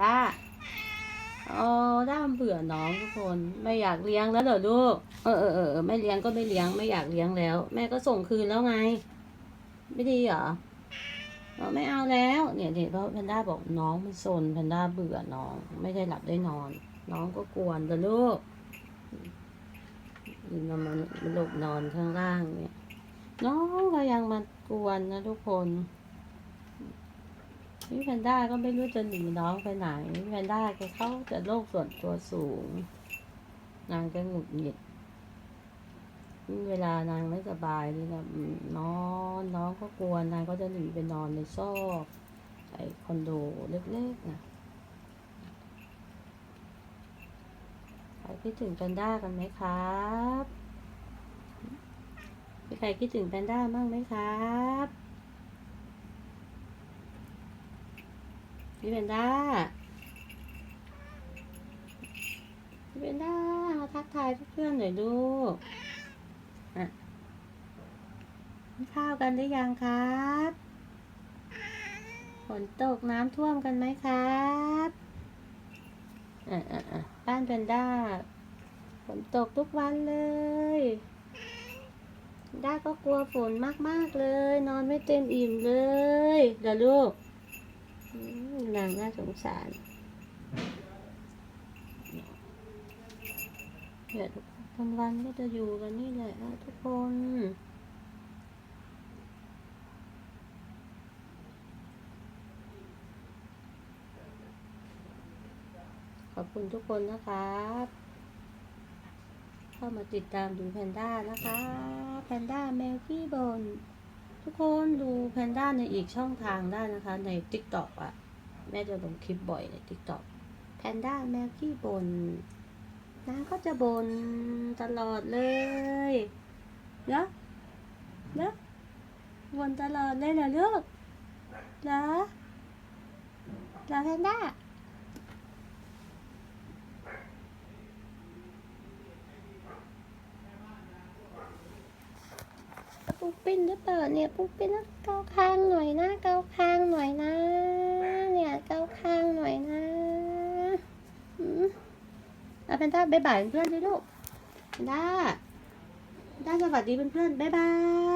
ด้าอ๋อด้าเบื่อน้องทุกคนไม่อยากเลี้ยงแล้วเหรอลูกเออเออเออไม่เลี้ยงก็ไม่เลี้ยงไม่อยากเลี้ยงแล้ว แม่ก็ส่งคืนแล้วไง ไม่ดีเหรอเราไม่เอาแล้วเนี่ยเด็กเพราะแพนด้าบอกน้องมันซนแพนด้าเบื่อน้อง ไม่ได้หลับได้นอน น้องก็กวนแต่ลูกมันมันมันหลบนอนข้างล่างเนี่ย น้องก็ยังมากวนนะทุกคน นี่แพนด้าก็ไม่รู้จะหนีน้องไปไหนแพนด้าแกเขาจะโลกส่วนตัวสูง นางก็หงุดหงิดเวลานางไม่สบายนี่นะอืมนอนน้องก็กลัวนนางก็จะหนีไปนอนในซอกไอคอนโดเล็กๆนะใครคิดถึงแพนด้ากันไหมครับมีใครคิดถึงแพนด้าบ้างไหมครับ พี่แพนด้าพี่แพนด้ามาทักทายเพื่อนๆหน่อยลูกอะข้าวกันหรือยังครับฝนตกน้ำท่วมกันไหมครับอะอะบ้านแพนด้าฝนตกทุกวันเลยด้าก็กลัวฝนมาก ๆ เลย นอนไม่เต็มอิ่มเลยเดี๋ยวลูก นางน่าสงสารเนี่ยกวันวันก็จะอยู่กันนี่แหละนะทุกคนขอบคุณทุกคนนะครับ เข้ามาติดตามดูแพนด้านะคะ แพนด้าแมวขี้บน ทุกคนดูแพนด้าในอีกช่องทางได้นะคะ ใน t ิ k t o k อะ แม่จะลงคลิปบ่อยใน t ิ k t o k แพนด้าแมวขี้บนนางก็จะบนตลอดเลยเนาะเนาะบนตลอดเลยเหรอลูกเหรอเหรอแพนด้า ปุ๊กปิ้นหรือเปล่าเนี่ยปุ๊กปิ้นนะเกาคางหน่อยนะเกาคางหน่อยนะ เนี่ยเกาคางหน่อยนะอืมเอาเป็นท่าบ๊ายบายเพื่อนด้วยลูกด้าด้าสวัสดีเพื่อนๆบ๊ายบาย